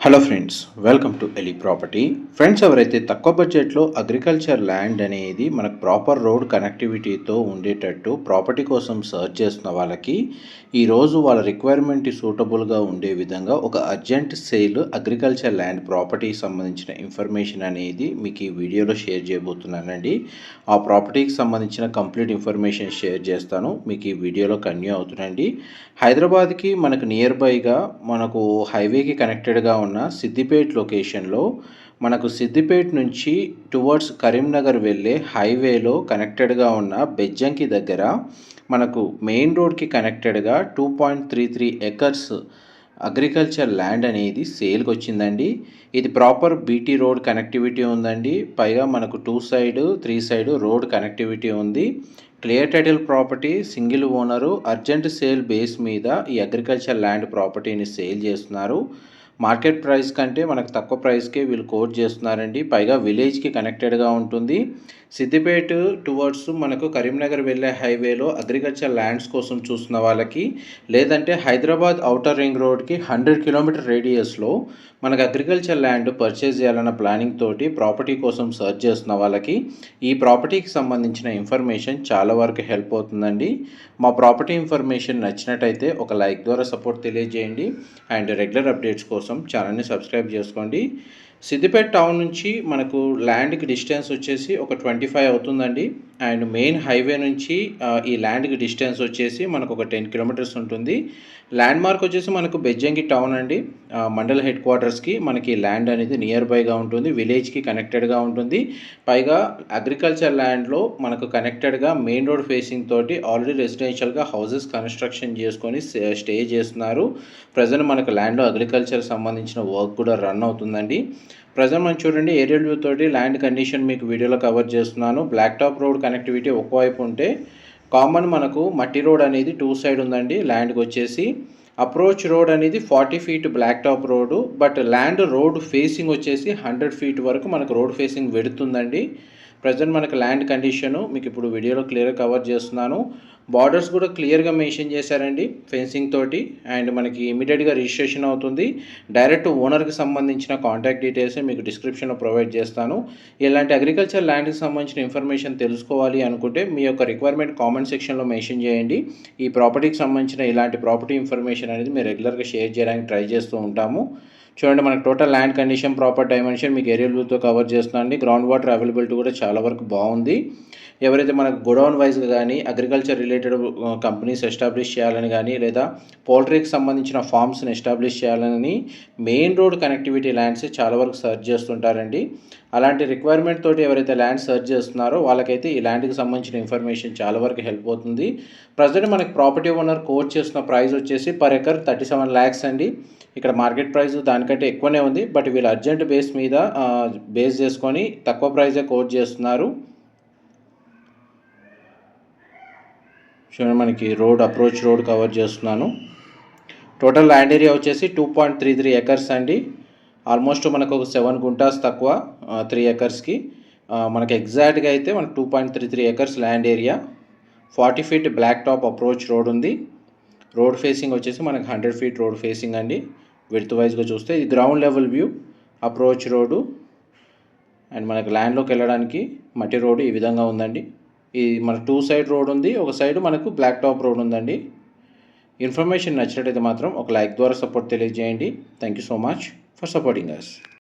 Hello friends welcome to ఎలి property friends ఎవరైతే తక్కువ బడ్జెట్లో అగ్రికల్చర్ ల్యాండ్ అనేది మనకు ప్రాపర్ రోడ్ కనెక్టివిటీతో ఉండేటట్టు ప్రాపర్టీ కోసం సర్చ్ చేస్తున్న వాళ్ళకి ఈరోజు వాళ్ళ రిక్వైర్మెంట్ సూటబుల్గా ఉండే విధంగా ఒక అర్జెంట్ సేల్ అగ్రికల్చర్ ల్యాండ్ ప్రాపర్టీకి సంబంధించిన ఇన్ఫర్మేషన్ అనేది మీకు ఈ వీడియోలో షేర్ చేయబోతున్నానండి. ఆ ప్రాపర్టీకి సంబంధించిన కంప్లీట్ ఇన్ఫర్మేషన్ షేర్ చేస్తాను. మీకు ఈ వీడియోలో కన్యూ అవుతుందండి. హైదరాబాద్కి మనకు నియర్ బైగా మనకు హైవేకి కనెక్టెడ్గా ఉన్న సిద్దిపేట్ లొకేషన్లో మనకు సిద్దిపేట్ నుంచి టువర్డ్స్ కరీంనగర్ వెళ్ళే హైవేలో కనెక్టెడ్గా ఉన్న బెజ్జంకి దగ్గర మనకు మెయిన్ రోడ్కి కనెక్టెడ్గా two point three three acres agriculture land అనేది సేల్కి వచ్చిందండి ఇది ప్రాపర్ బీటీ రోడ్ కనెక్టివిటీ ఉందండి. పైగా మనకు two side three side road connectivity ఉంది. Clear title property single owner urgent sale base మీద ఈ అగ్రికల్చర్ ల్యాండ్ ప్రాపర్టీని సేల్ చేస్తున్నారు. మార్కెట్ ప్రైస్ కంటే మనకు తక్కువ ప్రైస్కే వీళ్ళు కోట్ చేస్తున్నారండి. పైగా విలేజ్కి కనెక్టెడ్గా ఉంటుంది. సిద్దిపేట టువర్డ్స్ మనకు కరీంనగర్ వెళ్ళే హైవేలో అగ్రికల్చర్ ల్యాండ్స్ కోసం చూస్తున్న వాళ్ళకి లేదంటే హైదరాబాద్ అవుటర్ రింగ్ రోడ్కి హండ్రెడ్ కిలోమీటర్ రేడియస్లో మనకు అగ్రికల్చర్ ల్యాండ్ పర్చేజ్ చేయాలన్న ప్లానింగ్ తోటి ప్రాపర్టీ కోసం సర్చ్ చేస్తున్న వాళ్ళకి ఈ ప్రాపర్టీకి సంబంధించిన ఇన్ఫర్మేషన్ చాలా వరకు హెల్ప్ అవుతుందండి. మా ప్రాపర్టీ ఇన్ఫర్మేషన్ నచ్చినట్టయితే ఒక లైక్ ద్వారా సపోర్ట్ తెలియజేయండి. అండ్ రెగ్యులర్ అప్డేట్స్ కోసం ఛానల్ని సబ్స్క్రైబ్ చేసుకోండి. సిద్దిపేట టౌన్ నుంచి మనకు ల్యాండ్కి డిస్టెన్స్ వచ్చేసి ఒక ట్వంటీ ఫైవ్ అవుతుందండి. అండ్ మెయిన్ హైవే నుంచి ఈ ల్యాండ్కి డిస్టెన్స్ వచ్చేసి మనకు ఒక టెన్ కిలోమీటర్స్ ఉంటుంది. ల్యాండ్ మార్క్ వచ్చేసి మనకు బెజ్జంగి టౌన్ అండి. మండల్ హెడ్ క్వార్టర్స్కి మనకి ల్యాండ్ అనేది నియర్ బైగా ఉంటుంది. విలేజ్కి కనెక్టెడ్గా ఉంటుంది. పైగా అగ్రికల్చర్ ల్యాండ్లో మనకు కనెక్టెడ్గా మెయిన్ రోడ్ ఫేసింగ్ తోటి ఆల్రెడీ రెసిడెన్షియల్గా హౌసెస్ కన్స్ట్రక్షన్ చేసుకొని స్టే చేస్తున్నారు. ప్రజెంట్ మనకు ల్యాండ్లో అగ్రికల్చర్ సంబంధించిన వర్క్ కూడా రన్ అవుతుందండి. ప్రజెంట్ మనం చూడండి ఏరియల్ వ్యూ తోటి ల్యాండ్ కండిషన్ మీకు వీడియోలో కవర్ చేస్తున్నాను. బ్లాక్ టాప్ రోడ్ కనెక్టివిటీ ఒకవైపు ఉంటే కామన్ మనకు మట్టి రోడ్ అనేది టూ సైడ్ ఉందండి ల్యాండ్కి వచ్చేసి. అప్రోచ్ రోడ్ అనేది forty feet black top road but land road facing వచ్చేసి హండ్రెడ్ ఫీట్ వరకు మనకు రోడ్ ఫేసింగ్ వెడుతుందండి. ప్రజెంట్ మనకు ల్యాండ్ కండిషను మీకు ఇప్పుడు వీడియోలో క్లియర్గా కవర్ చేస్తున్నాను. బార్డర్స్ కూడా క్లియర్గా మెన్షన్ చేశారండి ఫెన్సింగ్ తోటి అండ్ మనకి ఇమీడియట్గా రిజిస్ట్రేషన్ అవుతుంది. డైరెక్ట్ ఓనర్కి సంబంధించిన కాంటాక్ట్ డీటెయిల్స్ మీకు డిస్క్రిప్షన్లో ప్రొవైడ్ చేస్తాను. ఇలాంటి అగ్రికల్చర్ ల్యాండ్కి సంబంధించిన ఇన్ఫర్మేషన్ తెలుసుకోవాలి అనుకుంటే మీ యొక్క రిక్వైర్మెంట్ కామెంట్ సెక్షన్లో మెన్షన్ చేయండి. ఈ ప్రాపర్టీకి సంబంధించిన ఇలాంటి ప్రాపర్టీ ఇన్ఫర్మేషన్ అనేది మేము రెగ్యులర్గా షేర్ చేయడానికి ట్రై చేస్తూ ఉంటాము. చూడండి మనకు total land condition proper dimension మీకు ఏరియల్ వ్యూతో కవర్ చేస్తుందండి. గ్రౌండ్ వాటర్ అవైలబిలిటీ కూడా చాలా వరకు బాగుంది. ఎవరైతే మనకు గొడౌన్ వైజ్గా కానీ అగ్రికల్చర్ రిలేటెడ్ కంపెనీస్ ఎస్టాబ్లిష్ చేయాలని కానీ లేదా పౌల్ట్రీకి సంబంధించిన ఫార్మ్స్ని ఎస్టాబ్లిష్ చేయాలని మెయిన్ రోడ్ కనెక్టివిటీ ల్యాండ్స్ చాలా వరకు సర్చ్ చేస్తుంటారండి. అలాంటి రిక్వైర్మెంట్ తోటి ఎవరైతే ల్యాండ్ సర్చ్ చేస్తున్నారో వాళ్ళకైతే ఈ ల్యాండ్కి సంబంధించిన ఇన్ఫర్మేషన్ చాలా వరకు హెల్ప్ అవుతుంది. ప్రజెంట్ మనకి ప్రాపర్టీ ఓనర్ కోట్ చేస్తున్న ప్రైస్ వచ్చేసి per acre thirty seven lakhs అండి. ఇక్కడ మార్కెట్ ప్రైస్ దానికంటే ఎక్కువనే ఉంది. బట్ వీళ్ళు అర్జెంట్ బేస్ మీద బేస్ చేసుకొని తక్కువ ప్రైజే కోట్ చేస్తున్నారు. చూడండి మనకి రోడ్ అప్రోచ్ రోడ్ కవర్ చేస్తున్నాను. టోటల్ ల్యాండ్ ఏరియా వచ్చేసి two point three three acres అండి. ఆల్మోస్ట్ మనకు ఒక సెవెన్ గుంటాస్ తక్కువ త్రీ ఎకర్స్కి. మనకి ఎగ్జాక్ట్గా అయితే మనకు two point three three acres land area. Forty feet black top approach road ఉంది. రోడ్ ఫేసింగ్ వచ్చేసి మనకి హండ్రెడ్ ఫీట్ రోడ్ ఫేసింగ్ అండి. విడత్ వైజ్గా చూస్తే ఇది ground level view approach road and మనకి ల్యాండ్లోకి వెళ్ళడానికి మట్టి రోడ్డు ఈ విధంగా ఉందండి. ఈ మన టూ సైడ్ రోడ్ ఉంది ఒక సైడ్ మనకు బ్లాక్ టాప్ రోడ్ ఉందండి. ఇన్ఫర్మేషన్ నచ్చినట్టయితే మాత్రం ఒక లైక్ ద్వారా సపోర్ట్ తెలియజేయండి. Thank you so much for supporting us